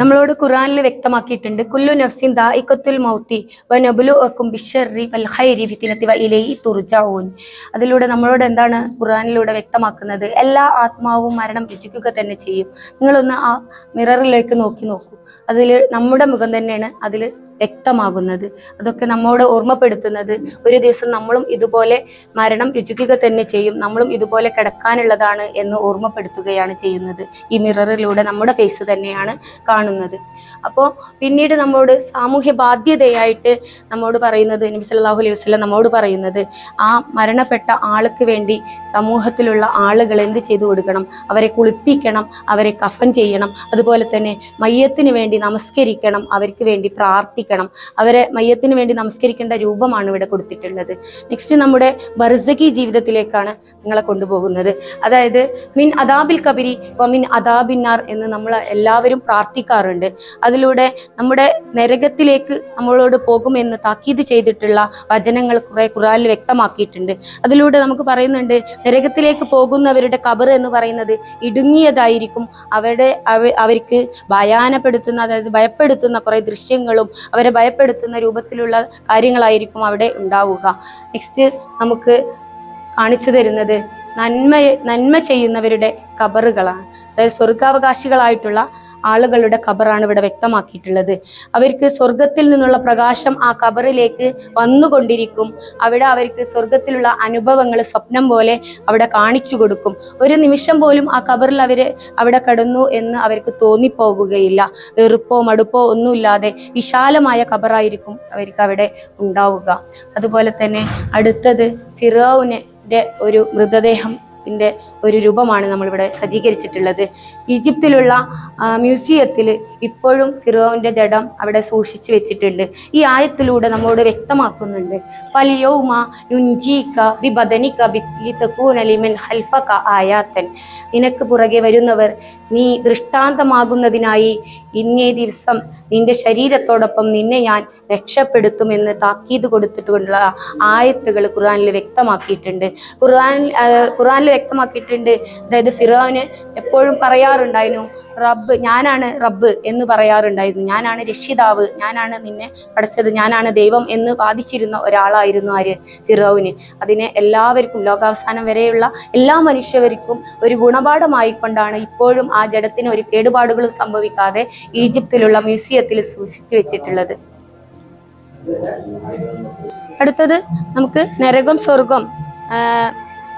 നമ്മളോട് ഖുറാനിൽ വ്യക്തമാക്കിയിട്ടുണ്ട് കുല്ലു നഫ്സിൻ ദായിക്കത്തുൽ മൗത്തി വ നബ്ലുഅക്കും ബിശ്ശർരി വൽ ഖൈരി ഫിത്നതി വ ഇലൈ തുർജാവൂൻ അതിലൂടെ നമ്മളോട് എന്താണ് ഖുറാനിലൂടെ വ്യക്തമാക്കുന്നത്? എല്ലാ ആത്മാവും മരണം രുചിക്കുക തന്നെ ചെയ്യും. നിങ്ങളൊന്ന് ആ മിററിലേക്ക് നോക്കി നോക്കൂ. അതിൽ നമ്മുടെ മുഖം തന്നെയാണ് അതിൽ വ്യക്തമാകുന്നത്. അതൊക്കെ നമ്മോട് ഓർമ്മപ്പെടുത്തുന്നത്. ഒരു ദിവസം നമ്മളും ഇതുപോലെ മരണം രുചിക്കുക തന്നെ ചെയ്യും. നമ്മളും ഇതുപോലെ കിടക്കാനുള്ളതാണ് എന്ന് ഓർമ്മപ്പെടുത്തുകയാണ് ചെയ്യുന്നത്. ഈ മിററിലൂടെ നമ്മുടെ ഫേസ് തന്നെയാണ് കാണുന്നത്. അപ്പോൾ പിന്നീട് നമ്മോട് സാമൂഹ്യ ബാധ്യതയായിട്ട് നമ്മോട് പറയുന്നത് നബി സല്ലാഹു അലൈഹി വസല്ലം നമ്മോട് പറയുന്നത് ആ മരണപ്പെട്ട ആൾക്ക് വേണ്ടി സമൂഹത്തിലുള്ള ആളുകൾ എന്ത് ചെയ്തു കൊടുക്കണം? അവരെ കുളിപ്പിക്കണം അവരെ കഫൻ ചെയ്യണം. അതുപോലെ തന്നെ മയ്യത്തിന് വേണ്ടി നമസ്കരിക്കണം അവർക്ക് വേണ്ടി പ്രാർത്ഥിക്കണം. അവരെ മയ്യത്തിന് വേണ്ടി നമസ്കരിക്കേണ്ട രൂപമാണ് ഇവിടെ കൊടുത്തിട്ടുള്ളത്. നെക്സ്റ്റ് നമ്മുടെ ബർസകി ജീവിതത്തിലേക്കാണ് നിങ്ങളെ കൊണ്ടുപോകുന്നത്. അതായത് മിൻ അദാബിൽ കബരി മിൻ അദാബിന്നാർ എന്ന് നമ്മൾ എല്ലാവരും പ്രാർത്ഥിക്കാറുണ്ട്. അതിലൂടെ നമ്മുടെ നരകത്തിലേക്ക് നമ്മളോട് പോകുമെന്ന് താക്കീത് ചെയ്തിട്ടുള്ള വചനങ്ങൾ കുറെ ഖുറാനിൽ വ്യക്തമാക്കിയിട്ടുണ്ട്. അതിലൂടെ നമുക്ക് പറയുന്നുണ്ട് നരകത്തിലേക്ക് പോകുന്നവരുടെ കബർ എന്ന് പറയുന്നത് ഇടുങ്ങിയതായിരിക്കും. അവരുടെ അവർക്ക് ഭയാനപ്പെടുത്തുന്ന അതായത് ഭയപ്പെടുത്തുന്ന കുറെ ദൃശ്യങ്ങളും അവരെ ഭയപ്പെടുത്തുന്ന രൂപത്തിലുള്ള കാര്യങ്ങളായിരിക്കും അവിടെ ഉണ്ടാവുക. നെക്സ്റ്റ് നമുക്ക് കാണിച്ചു തരുന്നത് നന്മ നന്മ ചെയ്യുന്നവരുടെ കബറുകളാണ്. അതായത് സ്വർഗാവകാശികളായിട്ടുള്ള ആളുകളുടെ ഖബറാണ് ഇവിടെ വ്യക്തമാക്കിയിട്ടുള്ളത്. അവർക്ക് സ്വർഗത്തിൽ നിന്നുള്ള പ്രകാശം ആ ഖബറിലേക്ക് വന്നുകൊണ്ടിരിക്കും. അവിടെ അവർക്ക് സ്വർഗത്തിലുള്ള അനുഭവങ്ങൾ സ്വപ്നം പോലെ അവിടെ കാണിച്ചു കൊടുക്കും. ഒരു നിമിഷം പോലും ആ ഖബറിൽ അവർ അവിടെ കടന്നു എന്ന് അവർക്ക് തോന്നിപ്പോവുകയില്ല വെറുപ്പോ മടുപ്പോ ഒന്നുമില്ലാതെ വിശാലമായ ഖബറായിരിക്കും അവർക്ക് അവിടെ ഉണ്ടാവുക. അതുപോലെ തന്നെ അടുത്തത് ഫിറോവിനെ ഒരു മൃതദേഹം ന്റെ ഒരു രൂപമാണ് നമ്മളിവിടെ സജ്ജീകരിച്ചിട്ടുള്ളത്. ഈജിപ്തിലുള്ള മ്യൂസിയത്തിൽ ഇപ്പോഴും ഫിറോവിന്റെ ജഡം അവിടെ സൂക്ഷിച്ചു വെച്ചിട്ടുണ്ട്. ഈ ആയത്തിലൂടെ നമ്മോട് വ്യക്തമാക്കുന്നുണ്ട്. ഫലിയോമ നുഞ്ചീക്ക ബി ബദനിക്ക ബിത്ലി തക്കൂനലിമൻ ഖൽഫക ആയാത്തൻ. നിനക്ക് പുറകെ വരുന്നവർ നീ ദൃഷ്ടാന്തമാകുന്നതിനായി ഇന്നേ ദിവസം നിന്റെ ശരീരത്തോടൊപ്പം നിന്നെ ഞാൻ രക്ഷപ്പെടുത്തുമെന്ന് താക്കീത് കൊടുത്തിട്ടുള്ള ആയത്തുകൾ ഖുർആാനിൽ വ്യക്തമാക്കിയിട്ടുണ്ട്. ഖുർആൻ ആ, ഖുർആനിൽ വ്യക്തമാക്കിയിട്ടുണ്ട്. അതായത് ഫിറോന് എപ്പോഴും പറയാറുണ്ടായിരുന്നു റബ്ബ് ഞാനാണ് റബ്ബ് എന്ന് പറയാറുണ്ടായിരുന്നു. ഞാനാണ് രക്ഷിതാവ്. ഞാനാണ് നിന്നെ പഠിച്ചത് ഞാനാണ് ദൈവം എന്ന് വാദിച്ചിരുന്ന ഒരാളായിരുന്നു ആര്? ഫിറോവിന്. അതിനെ എല്ലാവർക്കും ലോകാവസാനം വരെയുള്ള എല്ലാ മനുഷ്യവർക്കും ഒരു ഗുണപാഠമായിക്കൊണ്ടാണ് ഇപ്പോഴും ആ ജഡത്തിന് ഒരു കേടുപാടുകളും സംഭവിക്കാതെ ഈജിപ്തിലുള്ള മ്യൂസിയത്തിൽ സൂക്ഷിച്ചു വെച്ചിട്ടുള്ളത്. അടുത്തത് നമുക്ക് നരകം സ്വർഗം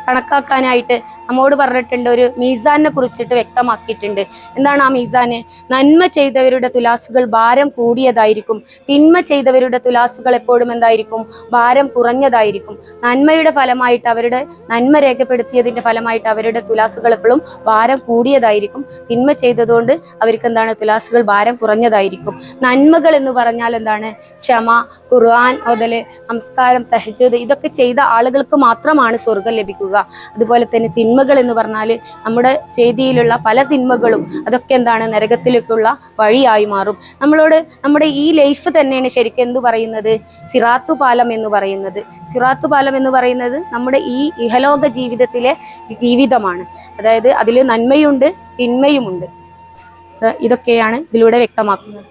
കണക്കാക്കാനായിട്ട് നമ്മോട് പറഞ്ഞിട്ടുണ്ട് ഒരു മീസാനെ കുറിച്ചിട്ട് വ്യക്തമാക്കിയിട്ടുണ്ട്. എന്താണ് ആ മീസാന്? നന്മ ചെയ്തവരുടെ തുലാസുകൾ ഭാരം കൂടിയതായിരിക്കും. തിന്മ ചെയ്തവരുടെ തുലാസുകൾ എപ്പോഴും എന്തായിരിക്കും? ഭാരം കുറഞ്ഞതായിരിക്കും. നന്മയുടെ ഫലമായിട്ട് അവരുടെ നന്മ രേഖപ്പെടുത്തിയതിന്റെ ഫലമായിട്ട് അവരുടെ തുലാസുകൾ എപ്പോഴും ഭാരം കൂടിയതായിരിക്കും. തിന്മ ചെയ്തതുകൊണ്ട് അവർക്ക് എന്താണ്? തുലാസുകൾ ഭാരം കുറഞ്ഞതായിരിക്കും. നന്മകൾ എന്ന് പറഞ്ഞാൽ എന്താണ്? ക്ഷമ ഖുർആൻ മുതൽ നമസ്കാരം തഹജത് ഇതൊക്കെ ചെയ്ത ആളുകൾക്ക് മാത്രമാണ് സ്വർഗം ലഭിക്കുക. അതുപോലെ തന്നെ തിന്മകൾ എന്ന് പറഞ്ഞാൽ നമ്മുടെ ചെയ്തിയിലുള്ള പല തിന്മകളും അതൊക്കെ എന്താണ് നരകത്തിലേക്കുള്ള വഴിയായി മാറും. നമ്മളോട് നമ്മുടെ ഈ ലൈഫ് തന്നെയാണ് ശരിക്കും എന്ത് പറയുന്നത്? സിറാത്തു പാലം എന്ന് പറയുന്നത്. സിറാത്തു പാലം എന്ന് പറയുന്നത് നമ്മുടെ ഈ ഇഹലോക ജീവിതത്തിലെ ജീവിതമാണ്. അതായത് അതിൽ നന്മയുണ്ട് തിന്മയുമുണ്ട്. ഇതൊക്കെയാണ് ഇതിലൂടെ വ്യക്തമാക്കുന്നത്.